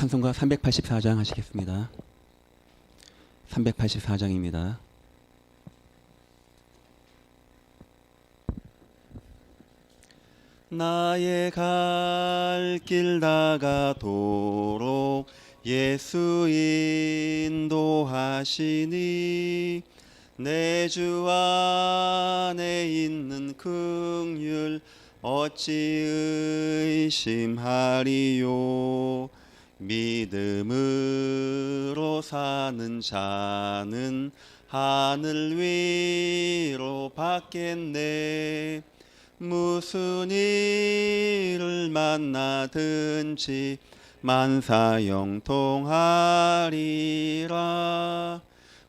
찬송가 384장 하시겠습니다. 384장입니다. 나의 갈 길 나가도록 예수 인도하시니 내 주 안에 있는 긍휼 어찌 의심하리요 믿음으로 사는 자는 하늘 위로 받겠네. 무슨 일을 만나든지 만사형통하리라.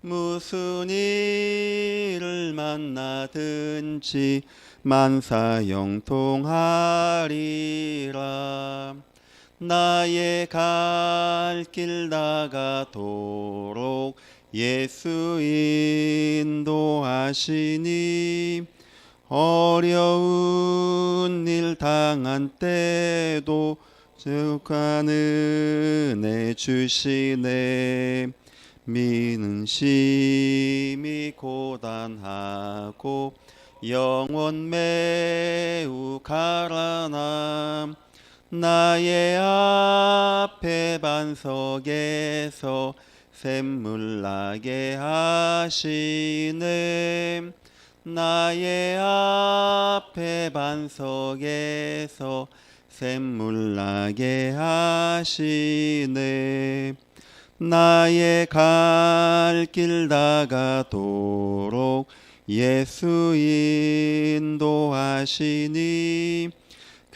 무슨 일을 만나든지 만사형통하리라 나의 갈 길 나가도록 예수 인도하시니 어려운 일 당한 때도 적한 은혜 주시네. 미는 심히 고단하고 영원 매우 가라남 나의 앞에 반석에서 샘물 나게 하시네. 나의 앞에 반석에서 샘물 나게 하시네. 나의 갈 길 나가도록 예수 인도하시니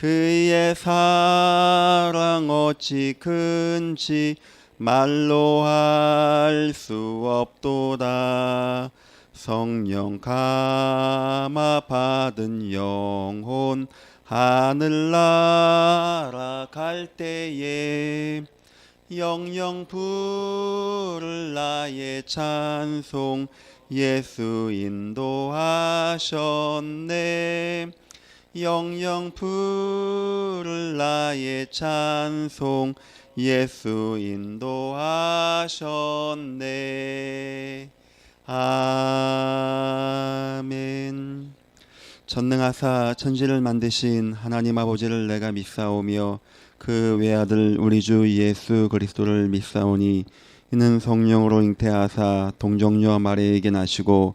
그의 사랑 어찌 큰지 말로 할 수 없도다. 성령 감화 받은 영혼 하늘나라 갈 때에 영영 부를 나의 찬송 예수 인도하셨네 영영 부를 나의 찬송 예수 인도하셨네. 아멘. 전능하사 천지를 만드신 하나님 아버지를 내가 믿사오며 그 외아들 우리 주 예수 그리스도를 믿사오니 이는 성령으로 잉태하사 동정녀 마리에게 나시고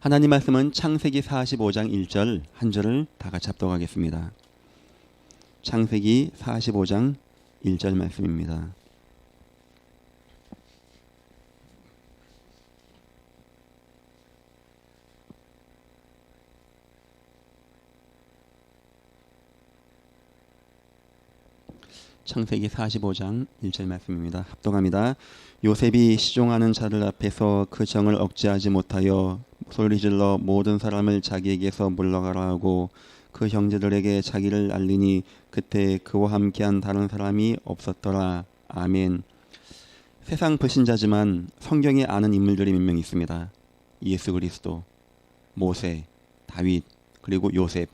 하나님 말씀은 창세기 45장 1절 한 절을 다 같이 합독하겠습니다 창세기 45장 1절 말씀입니다. 창세기 45장 1절 말씀입니다. 합독합니다. 요셉이 시종하는 자들 앞에서 그 정을 억제하지 못하여 소리질러 모든 사람을 자기에게서 물러가라 하고 그 형제들에게 자기를 알리니 그때 그와 함께한 다른 사람이 없었더라. 아멘. 세상 불신자지만 성경에 아는 인물들이 몇 명 있습니다. 예수 그리스도, 모세, 다윗, 그리고 요셉.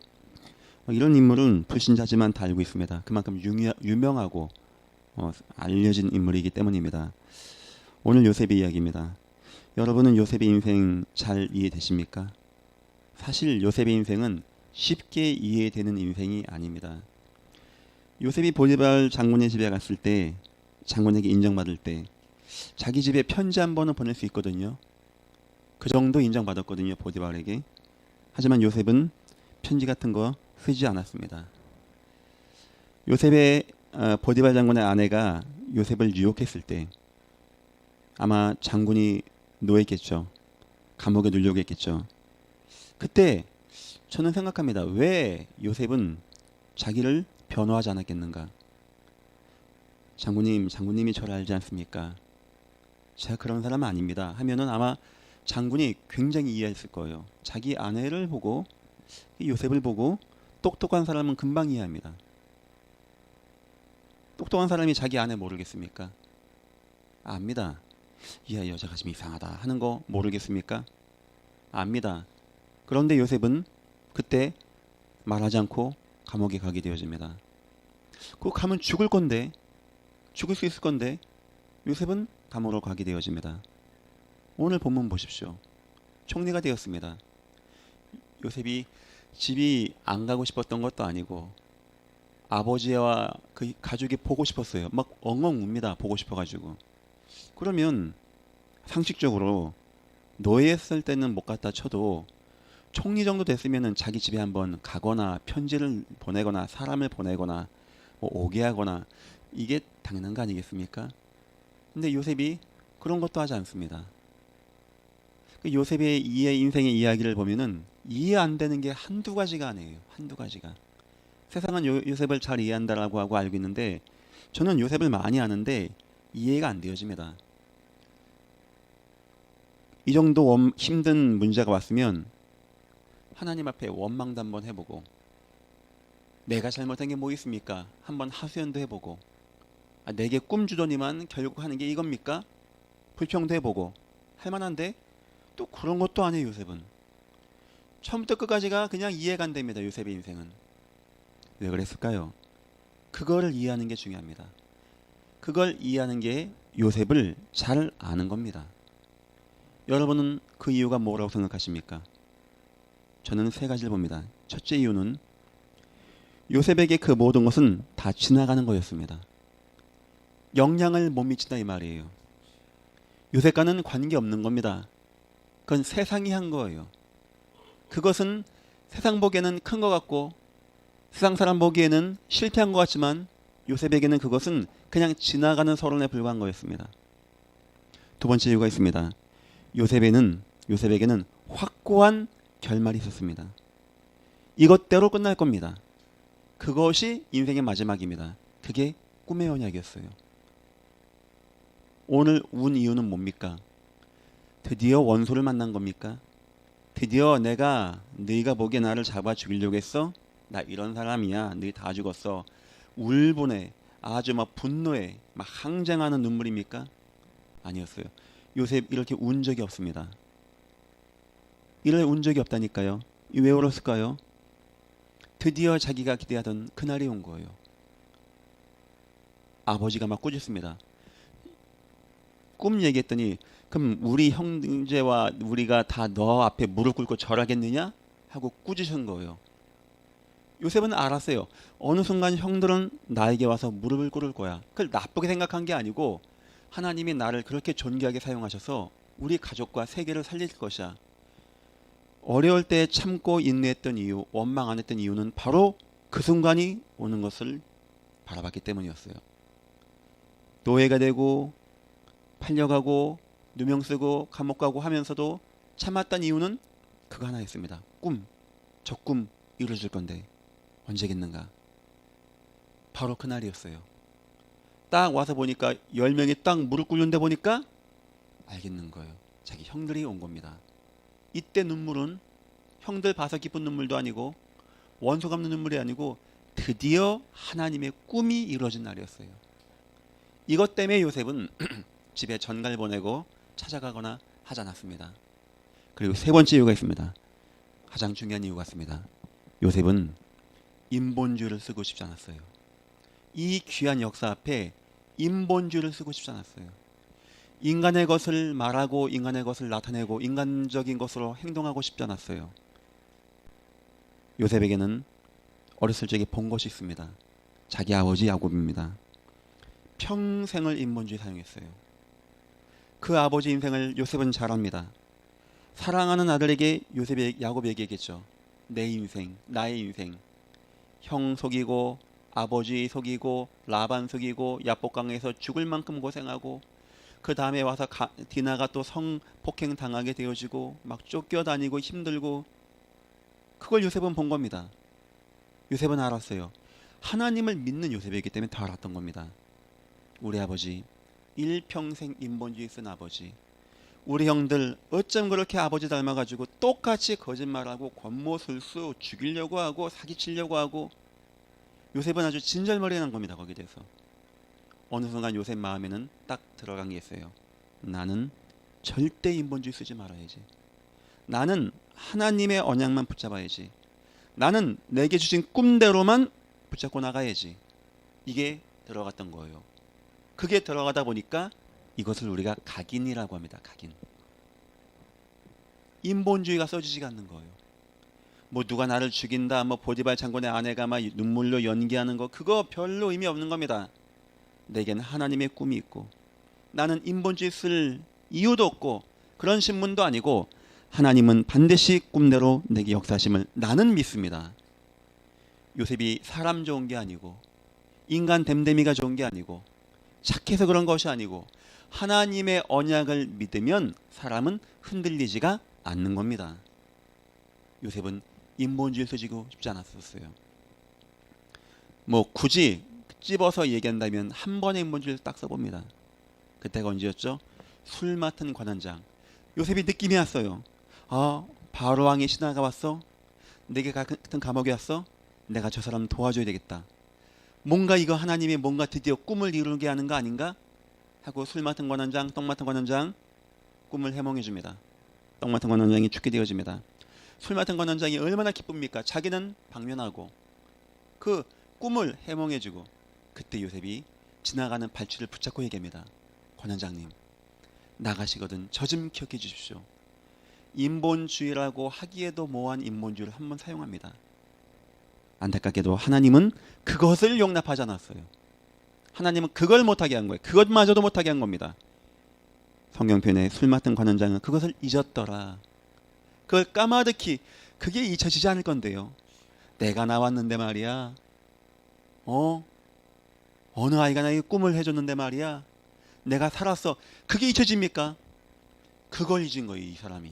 이런 인물은 불신자지만 다 알고 있습니다. 그만큼 유명, 유명하고 어, 알려진 인물이기 때문입니다. 오늘 요셉의 이야기입니다. 여러분은 요셉의 인생 잘 이해되십니까? 사실 요셉의 인생은 쉽게 이해되는 인생이 아닙니다. 요셉이 보디발 장군의 집에 갔을 때 장군에게 인정받을 때 자기 집에 편지 한 번은 보낼 수 있거든요. 그 정도 인정받았거든요. 보디발에게. 하지만 요셉은 편지 같은 거 쓰지 않았습니다. 요셉의 어, 보디발 장군의 아내가 요셉을 유혹했을 때 아마 장군이 노했겠죠. 감옥에 누려고 했겠죠. 그때 저는 생각합니다. 왜 요셉은 자기를 변호하지 않았겠는가? 장군님, 장군님이 저를 알지 않습니까? 제가 그런 사람 아닙니다. 하면은 아마 장군이 굉장히 이해했을 거예요. 자기 아내를 보고 이 요셉을 보고 똑똑한 사람은 금방 이해합니다. 똑똑한 사람이 자기 아내 모르겠습니까? 압니다. 이 여자가 좀 이상하다 하는 거 모르겠습니까? 압니다. 그런데 요셉은 그때 말하지 않고 감옥에 가게 되어집니다. 그 가면 죽을 건데 죽을 수 있을 건데 요셉은 감옥으로 가게 되어집니다. 오늘 본문 보십시오. 총리가 되었습니다. 요셉이 집이 안 가고 싶었던 것도 아니고 아버지와 그 가족이 보고 싶었어요. 막 엉엉 웁니다. 보고 싶어가지고. 그러면 상식적으로 노예했을 때는 못 갔다 쳐도 총리 정도 됐으면은 자기 집에 한번 가거나 편지를 보내거나 사람을 보내거나 뭐 오게 하거나 이게 당연한 거 아니겠습니까? 근데 요셉이 그런 것도 하지 않습니다. 그 요셉의 이해 인생의 이야기를 보면은 이해 안 되는 게 한두 가지가 아니에요. 한두 가지가. 세상은 요, 요셉을 잘 이해한다라고 하고 알고 있는데 저는 요셉을 많이 아는데 이해가 안 되어집니다. 이 정도 원- 힘든 문제가 왔으면 하나님 앞에 원망도 한번 해보고 내가 잘못한 게 뭐 있습니까? 한번 하소연도 해보고 아, 내게 꿈 주더니만 결국 하는 게 이겁니까? 불평도 해보고 할 만한데 또 그런 것도 아니에요 요셉은 처음부터 끝까지가 그냥 이해가 안 됩니다 요셉의 인생은. 왜 그랬을까요? 그거를 이해하는 게 중요합니다. 그걸 이해하는 게 요셉을 잘 아는 겁니다. 여러분은 그 이유가 뭐라고 생각하십니까? 저는 세 가지를 봅니다. 첫째 이유는 요셉에게 그 모든 것은 다 지나가는 거였습니다. 영향을 못 미친다 이 말이에요. 요셉과는 관계 없는 겁니다. 그건 세상이 한 거예요. 그것은 세상 보기에는 큰 것 같고 세상 사람 보기에는 실패한 것 같지만 요셉에게는 그것은 그냥 지나가는 서론에 불과한 거였습니다. 두 번째 이유가 있습니다. 요셉에는 요셉에게는 확고한 결말이 있었습니다. 이것대로 끝날 겁니다. 그것이 인생의 마지막입니다. 그게 꿈의 언약이었어요. 오늘 운 이유는 뭡니까? 드디어 원소를 만난 겁니까? 드디어 내가 너희가 보기에 나를 잡아 죽이려고 했어? 나 이런 사람이야. 너희 다 죽었어. 울분에 아주 막 분노에 막 항쟁하는 눈물입니까? 아니었어요. 요셉 이렇게 운 적이 없습니다. 이럴 운 적이 없다니까요. 이왜 울었을까요? 드디어 자기가 기대하던 그날이 온 거예요. 아버지가 막 꾸짖습니다. 꿈 얘기했더니 그럼 우리 형제와 우리가 다 너 앞에 무릎 꿇고 절하겠느냐? 하고 꾸짖은 거예요. 요셉은 알았어요. 어느 순간 형들은 나에게 와서 무릎을 꿇을 거야. 그걸 나쁘게 생각한 게 아니고 하나님이 나를 그렇게 존귀하게 사용하셔서 우리 가족과 세계를 살릴 것이야. 어려울 때 참고 인내했던 이유, 원망 안 했던 이유는 바로 그 순간이 오는 것을 바라봤기 때문이었어요. 노예가 되고 팔려가고 누명 쓰고 감옥 가고 하면서도 참았던 이유는 그거 하나였습니다. 꿈. 저 꿈 이루어질 건데 언제겠는가? 바로 그날이었어요. 딱 와서 보니까 열 명이 딱 무릎 꿇는데 보니까 알겠는 거예요. 자기 형들이 온 겁니다. 이때 눈물은 형들 봐서 기쁜 눈물도 아니고 원수 갚는 눈물이 아니고 드디어 하나님의 꿈이 이루어진 날이었어요. 이것 때문에 요셉은 집에 전갈 보내고 찾아가거나 하지 않았습니다. 그리고 세 번째 이유가 있습니다. 가장 중요한 이유가 있습니다. 요셉은 인본주의를 쓰고 싶지 않았어요. 이 귀한 역사 앞에 인본주의를 쓰고 싶지 않았어요. 인간의 것을 말하고 인간의 것을 나타내고 인간적인 것으로 행동하고 싶지 않았어요. 요셉에게는 어렸을 적에 본 것이 있습니다. 자기 아버지 야곱입니다. 평생을 인본주의 사용했어요. 그 아버지 인생을 요셉은 잘 압니다. 사랑하는 아들에게 요셉이 야곱이 얘기했겠죠. 내 인생, 나의 인생. 형 속이고 아버지 속이고 라반 속이고 야복강에서 죽을 만큼 고생하고 그 다음에 와서 가, 디나가 또 성폭행 당하게 되어지고 막 쫓겨다니고 힘들고 그걸 요셉은 본 겁니다. 요셉은 알았어요. 하나님을 믿는 요셉이기 때문에 더 알았던 겁니다. 우리 아버지 일평생 인본주의 쓴 아버지. 우리 형들 어쩜 그렇게 아버지 닮아가지고 똑같이 거짓말하고 권모술수 죽이려고 하고 사기치려고 하고 요셉은 아주 진절머리 난 겁니다 거기에 대해서. 어느 순간 요셉 마음에는 딱 들어간 게 있어요. 나는 절대 인본주의 쓰지 말아야지. 나는 하나님의 언약만 붙잡아야지. 나는 내게 주신 꿈대로만 붙잡고 나가야지. 이게 들어갔던 거예요 그게 들어가다 보니까 이것을 우리가 각인이라고 합니다. 각인. 인본주의가 써지지가 않는 거예요. 뭐 누가 나를 죽인다, 뭐 보디발 장군의 아내가 막 눈물로 연기하는 거 그거 별로 의미 없는 겁니다. 내겐 하나님의 꿈이 있고 나는 인본주의 쓸 이유도 없고 그런 신문도 아니고 하나님은 반드시 꿈대로 내게 역사심을 나는 믿습니다. 요셉이 사람 좋은 게 아니고 인간 댐댐이가 좋은 게 아니고 착해서 그런 것이 아니고 하나님의 언약을 믿으면 사람은 흔들리지가 않는 겁니다. 요셉은 인본주의 써지고 싶지 않았었어요. 뭐 굳이 찝어서 얘기한다면 한 번의 인본주의를 딱 써봅니다. 그때가 언제였죠? 술 맡은 관원장. 요셉이 느낌이 왔어요. 아 바로 왕의 신하가 왔어. 내게 같은 감옥에 왔어. 내가 저 사람 도와줘야 되겠다. 뭔가 이거 하나님이 뭔가 드디어 꿈을 이루게 하는 거 아닌가? 하고 술 맡은 관원장, 떡 맡은 관원장 꿈을 해몽해 줍니다. 떡 맡은 관원장이 죽게 되어집니다. 술 맡은 관원장이 얼마나 기쁩니까? 자기는 방면하고 그 꿈을 해몽해 주고 그때 요셉이 지나가는 발치를 붙잡고 얘기합니다. 관원장님 나가시거든 저 좀 기억해 주십시오. 인본주의라고 하기에도 모호한 인본주의를 한번 사용합니다. 안타깝게도 하나님은 그것을 용납하지 않았어요. 하나님은 그걸 못하게 한 거예요. 그것마저도 못하게 한 겁니다. 성경편에 술 맡은 관원장은 그것을 잊었더라. 그걸 까마득히 그게 잊혀지지 않을 건데요. 내가 나왔는데 말이야. 어? 어느 아이가 나에게 꿈을 해줬는데 말이야. 내가 살았어. 그게 잊혀집니까? 그걸 잊은 거예요, 이 사람이.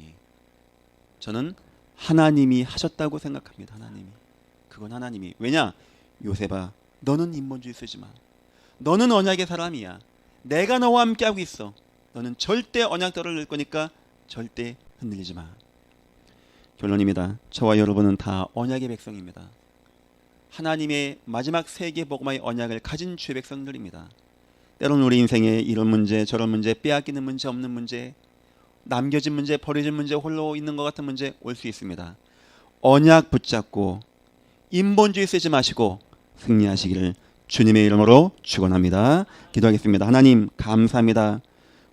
저는 하나님이 하셨다고 생각합니다. 하나님이. 그건 하나님이. 왜냐? 요셉아, 너는 인본주의 쓰지 마. 너는 언약의 사람이야. 내가 너와 함께하고 있어. 너는 절대 언약대로 낼 거니까 절대 흔들리지 마. 결론입니다. 저와 여러분은 다 언약의 백성입니다. 하나님의 마지막 세계 복음의 언약을 가진 주의 백성들입니다. 때론 우리 인생에 이런 문제 저런 문제 빼앗기는 문제 없는 문제 남겨진 문제 버려진 문제 홀로 있는 것 같은 문제 올 수 있습니다. 언약 붙잡고 인본주의 쓰지 마시고 승리하시기를 주님의 이름으로 축원합니다. 기도하겠습니다. 하나님 감사합니다.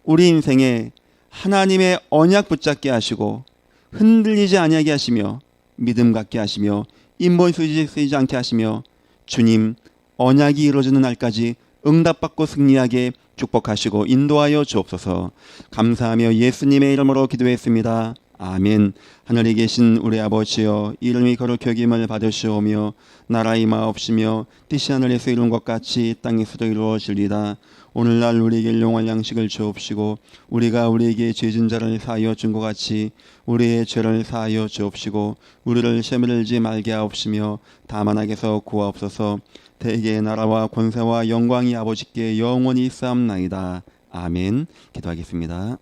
우리 인생에 하나님의 언약 붙잡게 하시고 흔들리지 아니하게 하시며 믿음 갖게 하시며 인본 쓰지, 쓰지 않게 하시며 주님 언약이 이루어지는 날까지 응답받고 승리하게 축복하시고 인도하여 주옵소서 감사하며 예수님의 이름으로 기도했습니다. 아멘. 하늘에 계신 우리 아버지여 이름이 거룩히 여김을 받으시오며 나라의 마옵시며 뜻이 하늘에서 이룬 것 같이 땅에서도 이루어질리다. 오늘날 우리에게 일용할 양식을 주옵시고 우리가 우리에게 죄진 자를 사하여 준 것 같이 우리의 죄를 사하여 주옵시고 우리를 시험에 들지 말게 하옵시며 다만 악에서 구하옵소서 대개 나라와 권세와 영광이 아버지께 영원히 쌓옵나이다. 아멘. 기도하겠습니다.